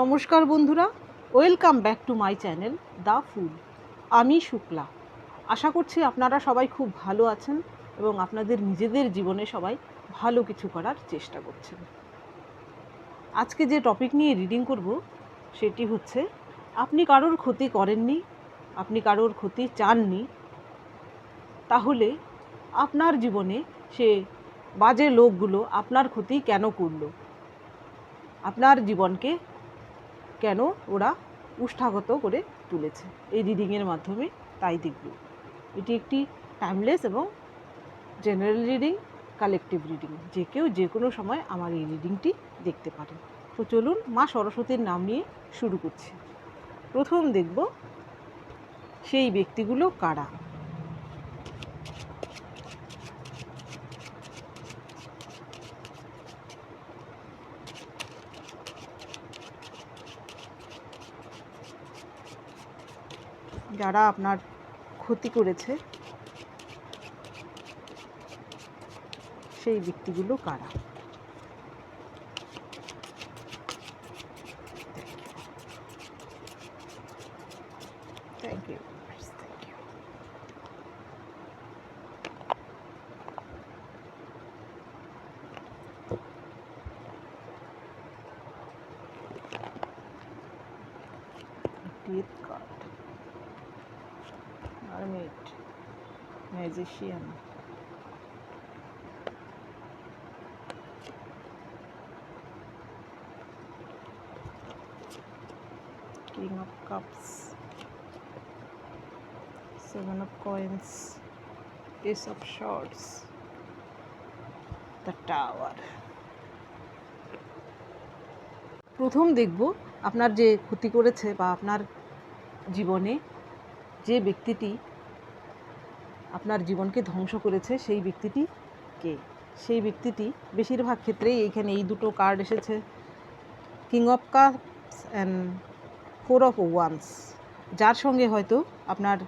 নমস্কার বন্ধুরা, welcome back to my channel the fool আমি শুক্লা। আশা করছি আপনারা সবাই খুব ভালো আছেন এবং আপনাদের নিজেদের জীবনে সবাই ভালো কিছু করার চেষ্টা করছেন। আজকে যে টপিক নিয়ে রিডিং করব, সেটি হচ্ছে, আপনি কারোর ক্ষতি করেননি, আপনি কারোর ক্ষতি চাননি, তাহলে আপনার জীবনে সে বাজে লোকগুলো আপনার ক্ষতি কেন করল? আপনার জীবনকে কেন ওরা উষ্ঠাগত করে তুলেছে? এই রিডিংয়ের মাধ্যমে তাই দেখব। এটি একটি টাইমলেস এবং জেনারেল রিডিং কালেকটিভ রিডিং যে কেউ যে কোনো সময় আমার এই রিডিংটি দেখতে পারে। তো চলুন মা সরস্বতীর নাম নিয়ে শুরু করছি। প্রথম দেখব, সেই ব্যক্তিগুলো কারা? যারা আপনার ক্ষতি করেছে সেই ব্যক্তিগুলো কারা? You Death Magician. King of Cups. Seven of Coins. Ace of Swords. The Tower. প্রথম দেখব আপনার যে ক্ষতি করেছে বা আপনার জীবনে যে ব্যক্তিটি আপনার জীবনকে ধ্বংস করেছে সেই ব্যক্তিটি কে? সেই ব্যক্তিটি বেশিরভাগ ক্ষেত্রেই এইখানে এই দুটো কার্ড এসেছে। King of cups and four of wands যার সঙ্গে হয়তো আপনার,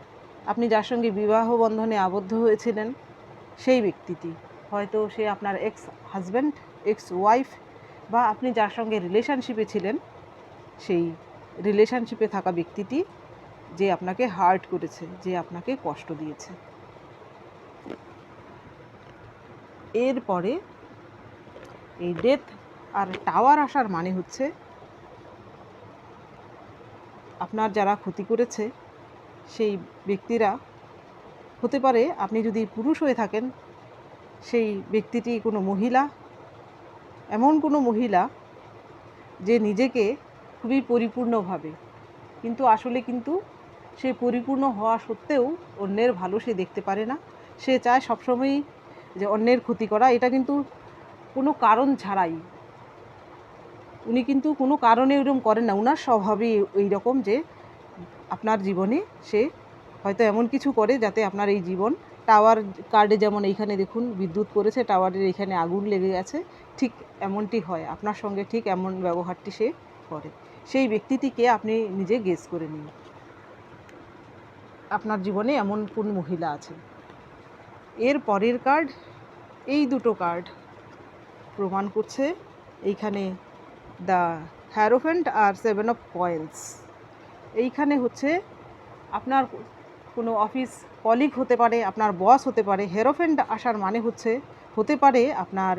আপনি যার সঙ্গে বিবাহ বন্ধনে আবদ্ধ হয়েছিলেন, সেই ব্যক্তিটি। হয়তো সে আপনার এক্স হাজব্যান্ড এক্স ওয়াইফ বা আপনি যার সঙ্গে রিলেশনশিপে ছিলেন, সেই রিলেশনশিপে থাকা ব্যক্তিটি যে আপনাকে হার্ট করেছে, যে আপনাকে কষ্ট দিয়েছে। এরপরে এই ডেথ আর টাওয়ার আসার মানে হচ্ছে আপনার যারা ক্ষতি করেছে, সেই ব্যক্তিরা হতে পারে আপনি যদি পুরুষ হয়ে থাকেন, সেই ব্যক্তিটি কোনো মহিলা, এমন কোনো মহিলা যে নিজেকে খুবই পরিপূর্ণভাবে, কিন্তু আসলে কিন্তু সে পরিপূর্ণ হওয়া সত্ত্বেও অন্যের ভালো সে দেখতে পারে না। সে চায় সবসময়ই যে অন্যের ক্ষতি করা, এটা কিন্তু কোনো কারণ ছাড়াই। উনি কিন্তু কোনো কারণে ওরকম করেন না। ওনার স্বভাবই এই রকম যে আপনার জীবনে সে হয়তো এমন কিছু করে যাতে আপনার এই জীবন, টাওয়ার কার্ডে যেমন এইখানে দেখুন বিদ্যুৎ পড়েছে টাওয়ারের এখানে আগুন লেগে গেছে, ঠিক এমনটি হয়। আপনার সঙ্গে ঠিক এমন ব্যবহারটি সে করে। সেই ব্যক্তিটিকে আপনি নিজে গেস করে নিন। আপনার জীবনে এমন কোন মহিলা আছে? এর পরের কার্ড এই দুটো কার্ড প্রমাণ করছে এইখানে দ্য হ্যারোফেন্ট আর সেভেন অফ কয়েন্স এইখানে হচ্ছে আপনার কোনো অফিস কলিগ হতে পারে, আপনার বস হতে পারে হেরোফেন্ট আসার মানে হচ্ছে, হতে পারে আপনার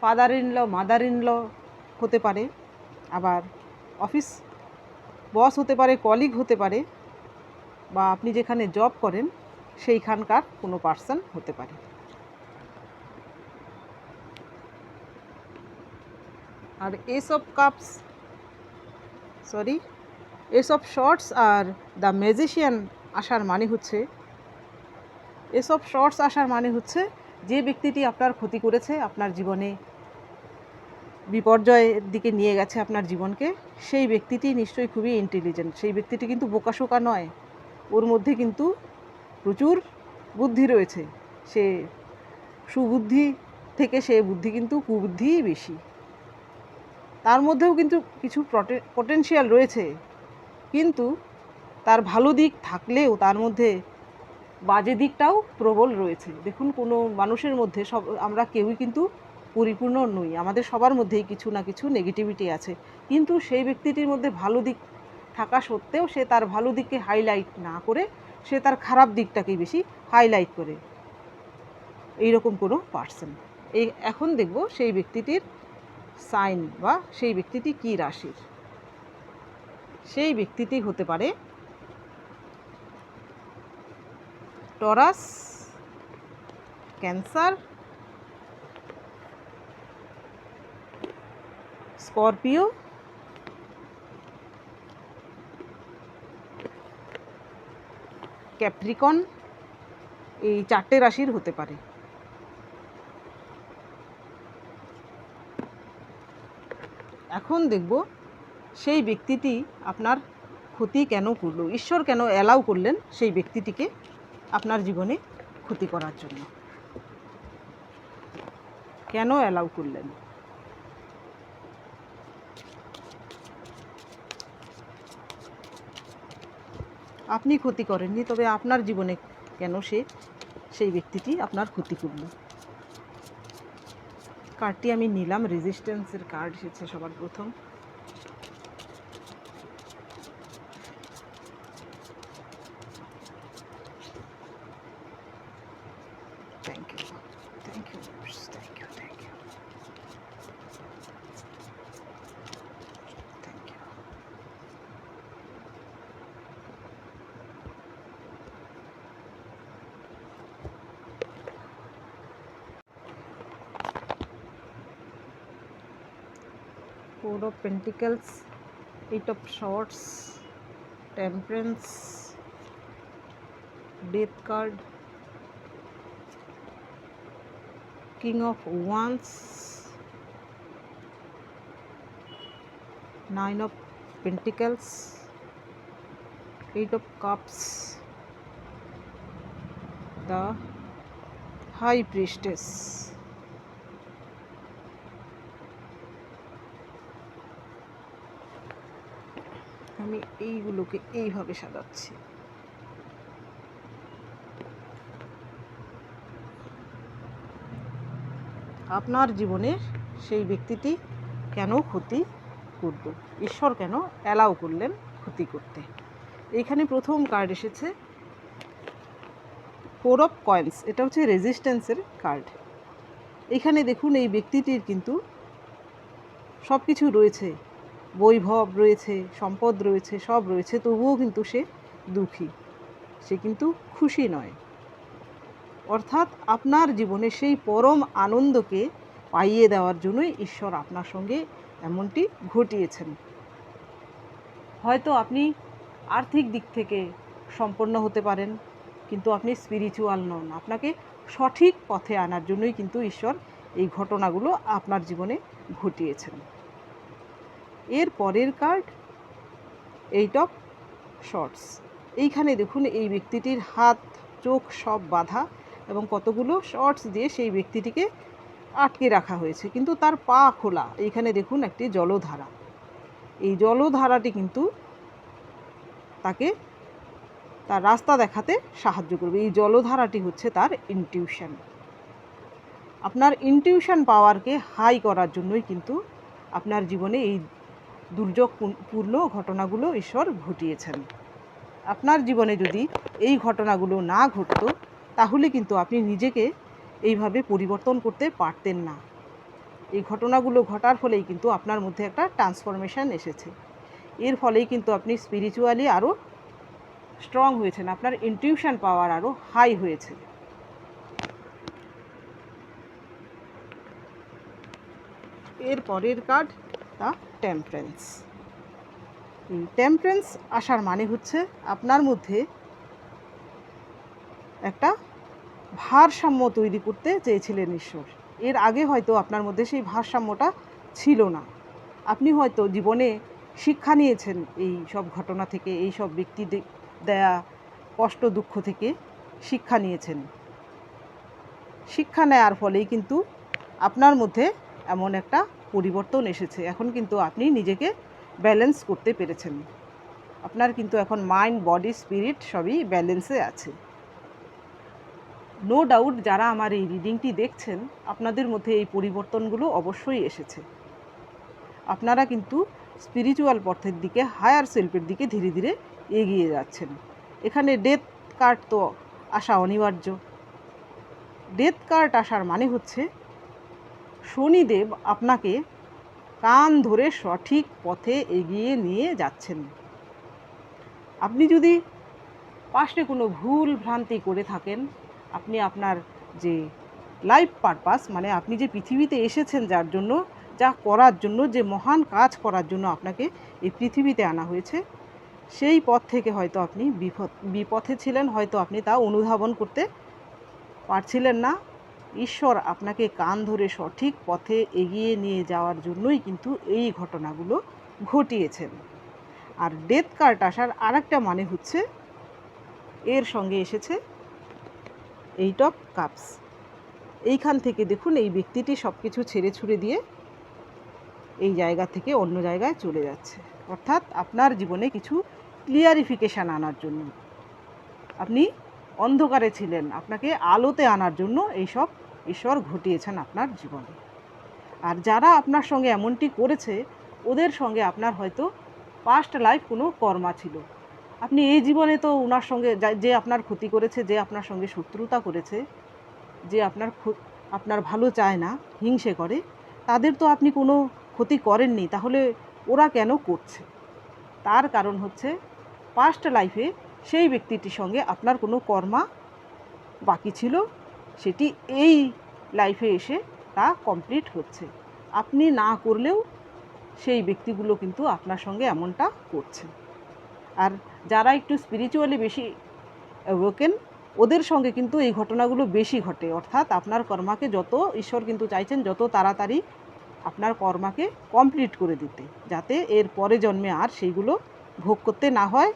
father in law mother in law হতে পারে, আবার অফিস বস হতে পারে কলিগ হতে পারে, বা আপনি যেখানে জব করেন সেইখানকার কোনো পার্সন হতে পারে। আর এসব কাপস সরি এসব শর্টস আর দ্য ম্যাজিশিয়ান আসার মানে হচ্ছে এসব শর্টস আসার মানে হচ্ছে যে ব্যক্তিটি আপনার ক্ষতি করেছে, আপনার জীবনে বিপর্যয়ের দিকে নিয়ে গেছে আপনার জীবনকে, সেই ব্যক্তিটি নিশ্চয়ই খুবই ইন্টেলিজেন্ট সেই ব্যক্তিটি কিন্তু বোকাশোকা নয়। ওর মধ্যে কিন্তু প্রচুর বুদ্ধি রয়েছে। সে সুবুদ্ধি থেকে সে বুদ্ধি কিন্তু কুবুদ্ধিই বেশি। তার মধ্যেও কিন্তু কিছু পটেনশিয়াল রয়েছে। কিন্তু তার ভালো দিক থাকলেও তার মধ্যে বাজে দিকটাও প্রবল রয়েছে। দেখুন, কোনো মানুষের মধ্যে সব, আমরা কেউই কিন্তু পরিপূর্ণ নই। আমাদের সবার মধ্যেই কিছু না কিছু নেগেটিভিটি আছে। কিন্তু সেই ব্যক্তিটির মধ্যে ভালো দিক থাকা সত্ত্বেও সে তার ভালো দিককে হাইলাইট না করে সে তার খারাপ দিকটাকেই বেশি হাইলাইট করে। এইরকম কোনো পার্সন এই এখন দেখব সেই ব্যক্তিটির সাইন বা সেই ব্যক্তিটি কী রাশির। সেই ব্যক্তিটি হতে পারে টরাস ক্যান্সার স্করপিও ক্যাপ্রিকন এই চারটে রাশির হতে পারে। এখন দেখব সেই ব্যক্তিটি আপনার ক্ষতি কেন করল, ঈশ্বর কেন অ্যালাউ করলেন সেই ব্যক্তিটিকে আপনার জীবনে ক্ষতি করার জন্য। কেন অ্যালাউ করলেন? আপনি ক্ষতি করেননি, তবে আপনার জীবনে কেন সে, সেই ব্যক্তিটি আপনার ক্ষতি করল? কার্ডটি আমি নিলাম রেজিস্ট্যান্সের কার্ড এসেছে সবার প্রথম। Four of pentacles eight of swords temperance death card king of wands nine of pentacles eight of cups the high priestess আমি এইগুলোকে এইভাবে সাজাচ্ছি। আপনার জীবনে সেই ব্যক্তিটি কেন ক্ষতি করল ঈশ্বর কেন অ্যালাউ করলেন ক্ষতি করতে? এইখানে প্রথম কার্ড এসেছে ফোর অফ কয়েন্স এটা হচ্ছে রেজিস্ট্যান্সের কার্ড এখানে দেখুন এই ব্যক্তিটির কিন্তু সব কিছু রয়েছে। বৈভব রয়েছে, সম্পদ রয়েছে, সব রয়েছে, তবুও কিন্তু সে দুঃখী। সে কিন্তু খুশি নয়। অর্থাৎ আপনার জীবনে সেই পরম আনন্দকে পাইয়ে দেওয়ার জন্যই ঈশ্বর আপনার সঙ্গে এমনটি ঘটিয়েছেন। হয়তো আপনি আর্থিক দিক থেকে সম্পন্ন হতে পারেন, কিন্তু আপনি স্পিরিচুয়াল নন। আপনাকে সঠিক পথে আনার জন্যই কিন্তু ঈশ্বর এই ঘটনাগুলো আপনার জীবনে ঘটিয়েছেন। এর পরের কার্ড এইট অফ শর্টস এইখানে দেখুন, এই ব্যক্তিটির হাত, চোখ সব বাঁধা এবং কতগুলো শর্টস দিয়ে সেই ব্যক্তিটিকে আটকে রাখা হয়েছে। কিন্তু তার পা খোলা। এইখানে দেখুন, একটি জলধারা। এই জলধারাটি কিন্তু তাকে, তার রাস্তা দেখাতে সাহায্য করবে। এই জলধারাটি হচ্ছে তার ইনটিউশন আপনার ইনটিউশন পাওয়ারকে হাই করার জন্যই কিন্তু আপনার জীবনে এই দুর্যোগপূর্ণ ঘটনাগুলো ঈশ্বর ঘটিয়েছেন। আপনার জীবনে যদি এই ঘটনাগুলো না ঘটতো, তাহলে কিন্তু আপনি নিজেকে এইভাবে পরিবর্তন করতে পারতেন না। এই ঘটনাগুলো ঘটার ফলেই কিন্তু আপনার মধ্যে একটা ট্রান্সফরমেশন এসেছে। এর ফলেই কিন্তু আপনি স্পিরিচুয়ালি আরও স্ট্রং হয়েছেন, আপনার ইনটিউশন পাওয়ার আরও হাই হয়েছে। এর পরের কার্ড দ্য টেম্পারেন্স টেম্পারেন্স আসার মানে হচ্ছে আপনার মধ্যে একটা ভারসাম্য তৈরি করতে চেয়েছিলেন ঈশ্বর। এর আগে হয়তো আপনার মধ্যে সেই ভারসাম্যটা ছিল না। আপনি হয়তো জীবনে শিক্ষা নিয়েছেন এই সব ঘটনা থেকে, এই সব ব্যক্তি দেয়া কষ্ট দুঃখ থেকে শিক্ষা নিয়েছেন। শিক্ষা নেয়ার ফলেই কিন্তু আপনার মধ্যে এমন একটা পরিবর্তন এসেছে। এখন কিন্তু আপনি নিজেকে ব্যালেন্স করতে পেরেছেন। আপনার কিন্তু এখন মাইন্ড বডি স্পিরিট সবই ব্যালেন্সে আছে। নো ডাউট যারা আমার এই রিডিংটি দেখছেন, আপনাদের মধ্যে এই পরিবর্তনগুলো অবশ্যই এসেছে। আপনারা কিন্তু স্পিরিচুয়াল পথের দিকে হায়ার সেলফের দিকে ধীরে ধীরে এগিয়ে যাচ্ছেন। এখানে ডেথ কার্ড তো আসা অনিবার্য। ডেথ কার্ড আসার মানে হচ্ছে শনিদেব আপনাকে কান ধরে সঠিক পথে এগিয়ে নিয়ে যাচ্ছেন। আপনি যদি পাশে কোনো ভুল ভ্রান্তি করে থাকেন, আপনি আপনার যে লাইফ পারপাস মানে আপনি যে পৃথিবীতে এসেছেন যার জন্য, যা করার জন্য, যে মহান কাজ করার জন্য আপনাকে এই পৃথিবীতে আনা হয়েছে, সেই পথ থেকে হয়তো আপনি বিপথে ছিলেন, হয়তো আপনি তা অনুধাবন করতে পারছিলেন না। ঈশ্বর আপনাকে কান ধরে সঠিক পথে এগিয়ে নিয়ে যাওয়ার জন্যই কিন্তু এই ঘটনাগুলো ঘটিয়েছেন আর ডেথ কার্ড আসার আরেকটা মানে হচ্ছে, এর সঙ্গে এসেছে এইট অফ কাপস এইখান থেকে দেখুন, এই ব্যক্তিটি সব কিছু ছেড়ে ছুড়ে দিয়ে এই জায়গা থেকে অন্য জায়গায় চলে যাচ্ছে। অর্থাৎ আপনার জীবনে কিছু ক্লিয়ারিফিকেশান আনার জন্য। আপনি অন্ধকারে ছিলেন। আপনাকে আলোতে আনার জন্য এইসব ঈশ্বর ঘটিয়েছেন আপনার জীবনে। আর যারা আপনার সঙ্গে এমনটি করেছে, ওদের সঙ্গে আপনার হয়তো পাস্ট লাইফ কোনো কর্মা ছিল। আপনি এই জীবনে তো ওনার সঙ্গে যে আপনার ক্ষতি করেছে, যে আপনার সঙ্গে শত্রুতা করেছে, যে আপনার আপনার ভালো চায় না, হিংসে করে, তাদের তো আপনি কোনো ক্ষতি করেননি, তাহলে ওরা কেন করছে? তার কারণ হচ্ছে পাস্ট লাইফে সেই ব্যক্তিটির সঙ্গে আপনার কোনো কর্মা বাকি ছিল? সেটি এই লাইফে এসে তা কমপ্লিট হচ্ছে। আপনি না করলেও সেই ব্যক্তিগুলো কিন্তু আপনার সঙ্গে এমনটা করছে। আর যারা একটু স্পিরিচুয়ালি বেশি অ্যাওয়েকেন ওদের সঙ্গে কিন্তু এই ঘটনাগুলো বেশি ঘটে। অর্থাৎ আপনার কর্মাকে যত ঈশ্বর কিন্তু চাইছেন, যত তাড়াতাড়ি আপনার কর্মাকে কমপ্লিট করে দিতে, যাতে এর পরে জন্মে আর সেইগুলো ভোগ করতে না হয়।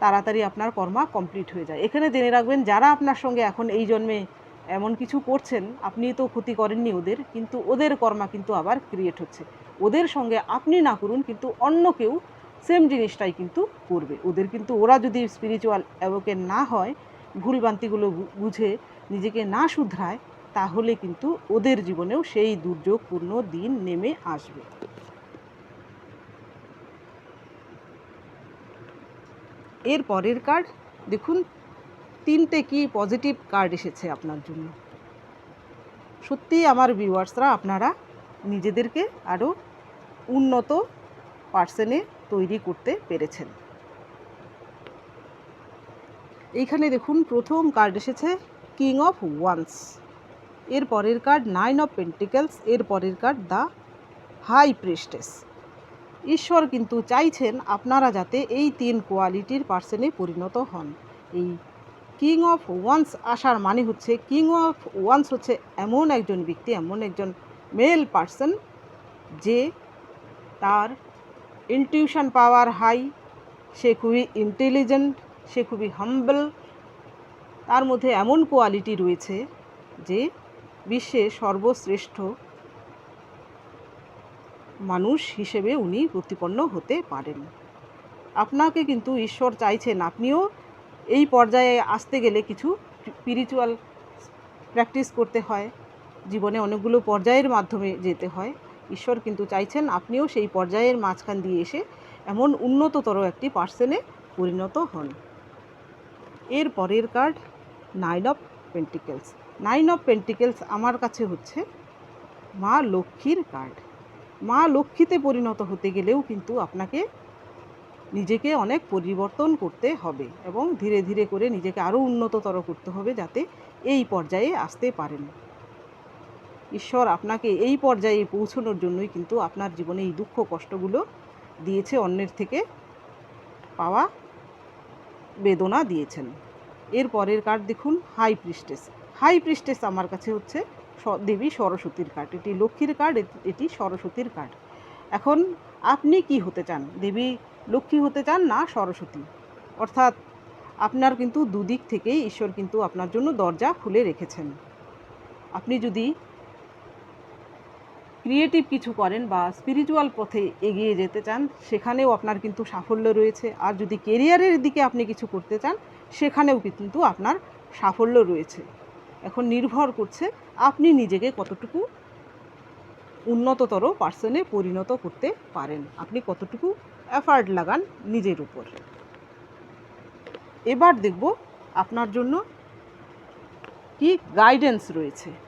তাড়াতাড়ি আপনার কর্মা কমপ্লিট হয়ে যায়। এখানে জেনে রাখবেন, যারা আপনার সঙ্গে এখন এই জন্মে এমন কিছু করছেন, আপনি তো ক্ষতি করেননি ওদের, কিন্তু ওদের কর্মা কিন্তু আবার ক্রিয়েট হচ্ছে। ওদের সঙ্গে আপনি না করুন, কিন্তু অন্য কেউ সেম জিনিসটাই কিন্তু করবে। ওদের কিন্তু, ওরা যদি স্পিরিচুয়াল অ্যাভোকেন না হয়, ভুলভ্রান্তিগুলো বু- বুঝে নিজেকে না শুধরায়, তাহলে কিন্তু ওদের জীবনেও সেই দুর্যোগপূর্ণ দিন নেমে আসবে। এর পরের কার্ড দেখুন, তিনটে কি পজিটিভ কার্ড এসেছে আপনার জন্য। সত্যিই আমার ভিউয়ার্সরা আপনারা নিজেদেরকে আরও উন্নত পার্সনে তৈরি করতে পেরেছেন। এইখানে দেখুন, প্রথম কার্ড এসেছে কিং অফ ওয়ান্স এর পরের কার্ড নাইন অফ পেন্টিকেলস এর পরের কার্ড দ্য হাই প্রেস্টেস ঈশ্বর কিন্তু চাইছেন আপনারা যাতে এই তিন কোয়ালিটির পার্সনে পরিণত হন। এই কিং অফ ওয়ান্স আসার মানে হচ্ছে কিং অফ ওয়ান্স হচ্ছে এমন একজন ব্যক্তি, এমন একজন মেল পার্সন যে তার ইনটিউশন পাওয়ার হাই সে খুবই ইন্টেলিজেন্ট সে খুবই হাম্বল তার মধ্যে এমন কোয়ালিটি রয়েছে যে বিশ্বে সর্বশ্রেষ্ঠ মানুষ হিসেবে উনি প্রতিপন্ন হতে পারেন। আপনাকে কিন্তু ঈশ্বর চাইছেন আপনিও এই পর্যায়ে আসতে গেলে কিছু স্পিরিচুয়াল প্র্যাকটিস করতে হয়। জীবনে অনেকগুলো পর্যায়ের মাধ্যমে যেতে হয়। ঈশ্বর কিন্তু চাইছেন আপনিও সেই পর্যায়ের মাঝখান দিয়ে এসে এমন উন্নততর একটি পার্সনে পরিণত হন। এর পরের card nine of pentacles nine of pentacles আমার কাছে হচ্ছে মা লক্ষ্মীর কার্ড মা লক্ষ্মীতে পরিণত হতে গেলেও কিন্তু আপনাকে নিজেকে অনেক পরিবর্তন করতে হবে এবং ধীরে ধীরে করে নিজেকে আরও উন্নততর করতে হবে যাতে এই পর্যায়ে আসতে পারেন। ঈশ্বর আপনাকে এই পর্যায়ে পৌঁছানোর জন্যই কিন্তু আপনার জীবনে এই দুঃখ কষ্টগুলো দিয়েছে, অন্যের থেকে পাওয়া বেদনা দিয়েছেন। এর পরের কার্ড দেখুন, হাই প্রিস্টেস। হাই প্রিস্টেস আমার কাছে হচ্ছে দেবী সরস্বতীর কার্ড এটি লক্ষ্মীর কার্ড এটি- সরস্বতীর কার্ড এখন আপনি কি হতে চান? দেবী লক্ষ্মী হতে চান না সরস্বতী? অর্থাৎ আপনার কিন্তু দুদিক থেকেই ঈশ্বর কিন্তু আপনার জন্য দরজা খুলে রেখেছেন। আপনি যদি ক্রিয়েটিভ কিছু করেন বা স্পিরিচুয়াল পথে এগিয়ে যেতে চান, সেখানেও আপনার কিন্তু সাফল্য রয়েছে। আর যদি কেরিয়ারের দিকে আপনি কিছু করতে চান, সেখানেও কিন্তু আপনার সাফল্য রয়েছে। এখন নির্ভর করছে আপনি নিজেকে কতটুকু উন্নততর পার্সনে পরিণত করতে পারেন? আপনি কতটুকু এফার্ট লাগান নিজের উপর? এবার দেখব আপনার জন্য কি গাইডেন্স রয়েছে।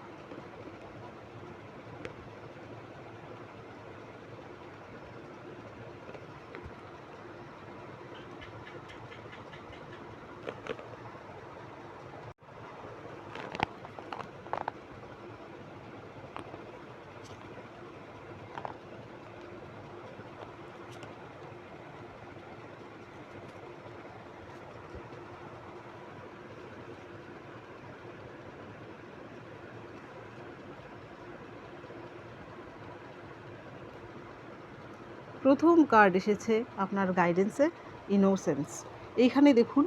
প্রথম কার্ড এসেছে আপনার গাইডেন্সে ইনোসেন্স এইখানে দেখুন,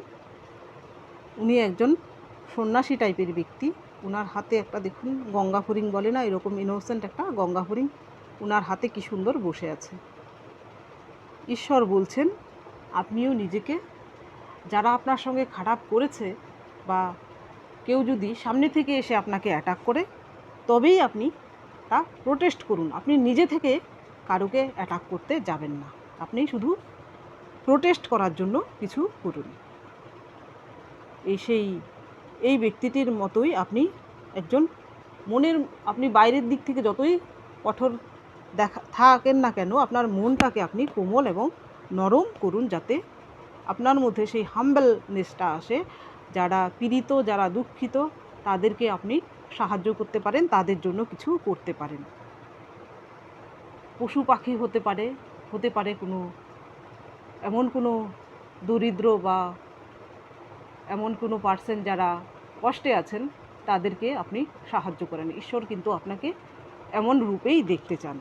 উনি একজন সন্ন্যাসী টাইপের ব্যক্তি। ওনার হাতে একটা দেখুন, গঙ্গা হরিণ বলে না, এরকম ইনোসেন্ট একটা গঙ্গা হরিণ ওনার হাতে কি সুন্দর বসে আছে। ঈশ্বর বলছেন, আপনিও নিজেকে, যারা আপনার সঙ্গে খারাপ করেছে বা কেউ যদি সামনে থেকে এসে আপনাকে অ্যাটাক করে, তবেই আপনি তা প্রোটেস্ট করুন। আপনি নিজে থেকে কারোকে অ্যাটাক করতে যাবেন না। আপনি শুধু প্রোটেস্ট করার জন্য কিছু করুন। এই সেই, এই ব্যক্তিটির মতোই আপনি একজন মনের, আপনি বাইরের দিক থেকে যতই কঠোর দেখা, থাকেন না কেন, আপনার মনটাকে আপনি কোমল এবং নরম করুন যাতে আপনার মধ্যে সেই হাম্বেলনেসটা আসে। যারা পীড়িত, যারা দুঃখিত, তাদেরকে আপনি সাহায্য করতে পারেন, তাদের জন্য কিছু করতে পারেন। পশু পাখি হতে পারে হতে পারে কোনো, এমন কোনো দরিদ্র বা এমন কোনো পার্সন যারা কষ্টে আছেন, তাদেরকে আপনি সাহায্য করেন। ঈশ্বর কিন্তু আপনাকে এমন রূপেই দেখতে চান।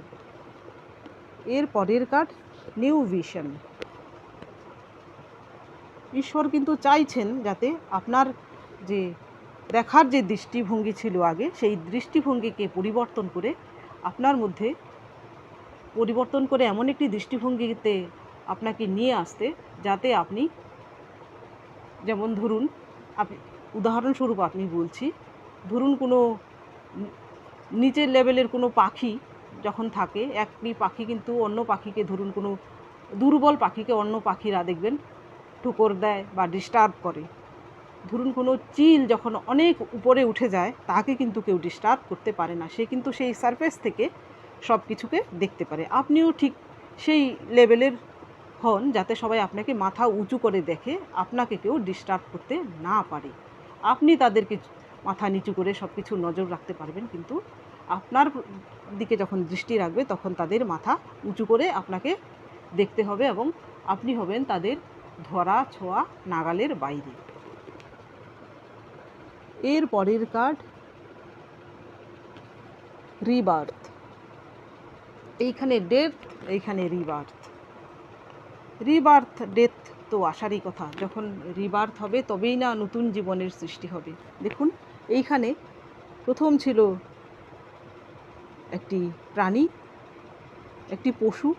এর পরের কার্ড নিউ ভিশন ঈশ্বর কিন্তু চাইছেন যাতে আপনার যে দেখার যে দৃষ্টিভঙ্গি ছিল আগে, সেই দৃষ্টিভঙ্গিকে পরিবর্তন করে আপনার মধ্যে পরিবর্তন করে এমন একটি দৃষ্টিভঙ্গিতে আপনাকে নিয়ে আসতে, যাতে আপনি, যেমন ধরুন আপনি উদাহরণস্বরূপ আপনি বলছি, ধরুন কোনো নিচের লেভেলের কোনো পাখি যখন থাকে, একটি পাখি কিন্তু অন্য পাখিকে ধরুন কোনো দুর্বল পাখিকে অন্য পাখিরা দেখবেন, ঠুকর দেয় বা ডিস্টার্ব করে। ধরুন কোনো চিল যখন অনেক উপরে উঠে যায়, তাকে কিন্তু কেউ ডিস্টার্ব করতে পারে না। সে কিন্তু সেই সারফেস থেকে সব কিছুকে দেখতে পারে। আপনিও ঠিক সেই লেভেলের হন যাতে সবাই আপনাকে মাথা উঁচু করে দেখে, আপনাকে কেউ ডিস্টার্ব করতে না পারে। আপনি তাদেরকে মাথা নিচু করে সব কিছু নজর রাখতে পারবেন, কিন্তু আপনার দিকে যখন দৃষ্টি রাখবে, তখন তাদের মাথা উঁচু করে আপনাকে দেখতে হবে এবং আপনি হবেন তাদের ধরা ছোঁয়া নাগালের বাইরে। এর পরের কার্ড রিবার্থ। এইখানে ডেথ এইখানে রিবার্থ রিবার্থ ডেথ তো আসারই কথা। যখন রিবার্থ হবে, তবেই না নতুন জীবনের সৃষ্টি হবে। দেখুন, এইখানে প্রথম ছিল একটি প্রাণী, একটি পশু।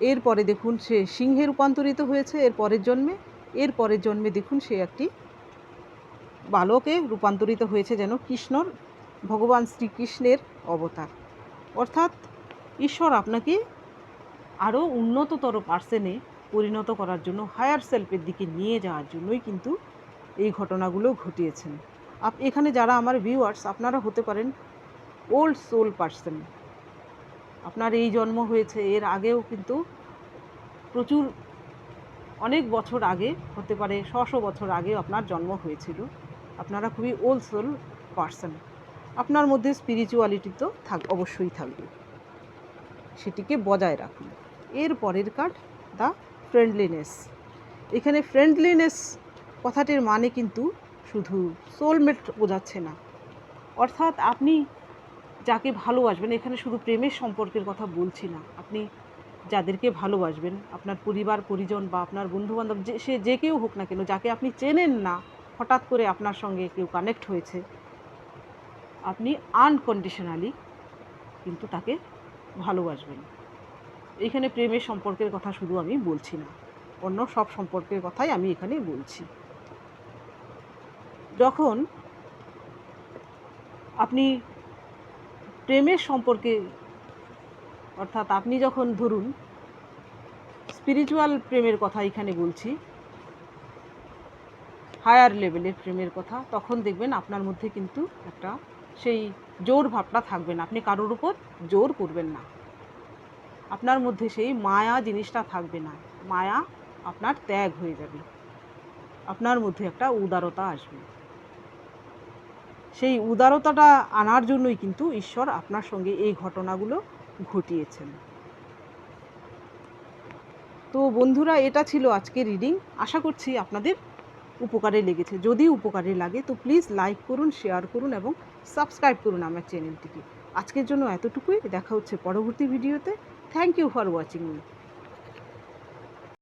এরপরে দেখুন, সে সিংহে রূপান্তরিত হয়েছে, এর পরের জন্মে। এর পরের জন্মে দেখুন, সে একটি বালকে রূপান্তরিত হয়েছে যেন কৃষ্ণর, ভগবান শ্রীকৃষ্ণের অবতার। অর্থাৎ ঈশ্বর আপনাকে আরও উন্নততর পার্সেনে পরিণত করার জন্য হায়ার সেলফের দিকে নিয়ে যাওয়ার জন্যই কিন্তু এই ঘটনাগুলো ঘটিয়েছেন। আপ, এখানে যারা আমার ভিউয়ার্স আপনারা হতে পারেন ওল্ড সোল পার্সন আপনার এই জন্ম হয়েছে, এর আগেও কিন্তু প্রচুর অনেক বছর আগে হতে পারে, শশো বছর আগেও আপনার জন্ম হয়েছিল। আপনারা খুবই ওল্ড সোল পার্সন আপনার মধ্যে স্পিরিচুয়ালিটি তো থাক অবশ্যই থাকবে। সেটিকে বজায় রাখুন। এর পরের কার্ড দ্য ফ্রেন্ডলিনেস এখানে ফ্রেন্ডলিনেস কথাটির মানে কিন্তু শুধু সোলমেট বোঝাচ্ছে না। অর্থাৎ আপনি যাকে ভালোবাসবেন, এখানে শুধু প্রেমের সম্পর্কের কথা বলছি না। আপনি যাদেরকে ভালোবাসবেন, আপনার পরিবার, পরিজন বা আপনার বন্ধুবান্ধব, যে সে যে কেউ হোক না কেন, যাকে আপনি চেনেন না, হঠাৎ করে আপনার সঙ্গে কেউ কানেক্ট হয়েছে আপনি আনকন্ডিশনালি কিন্তু তাকে ভালোবাসবেন। এখানে প্রেমের সম্পর্কের কথা শুধু আমি বলছি না, অন্য সব সম্পর্কের কথাই আমি এখানে বলছি। যখন আপনি প্রেমের সম্পর্কে, অর্থাৎ আপনি যখন ধরুন স্পিরিচুয়াল প্রেমের কথা এখানে বলছি হায়ার লেভেলের প্রেমের কথা, তখন দেখবেন আপনার মধ্যে কিন্তু একটা সেই জোর ভাবটা থাকবে না। আপনি কারোর উপর জোর করবেন না। আপনার মধ্যে সেই মায়া জিনিসটা থাকবে না। মায়া আপনার ত্যাগ হয়ে যাবে। আপনার মধ্যে একটা উদারতা আসবে। সেই উদারতাটা আনার জন্যই কিন্তু ঈশ্বর আপনার সঙ্গে এই ঘটনাগুলো ঘটিয়েছেন। তো বন্ধুরা, এটা ছিল আজকে রিডিং। আশা করছি আপনাদের উপকারে লেগেছে। যদি উপকারে লাগে তো প্লিজ লাইক করুন, শেয়ার করুন এবং সাবস্ক্রাইব করুন আমার চ্যানেলটিকে। আজকের জন্য এতটুকুই। দেখা হচ্ছে পরবর্তী ভিডিওতে। Thank you for watching me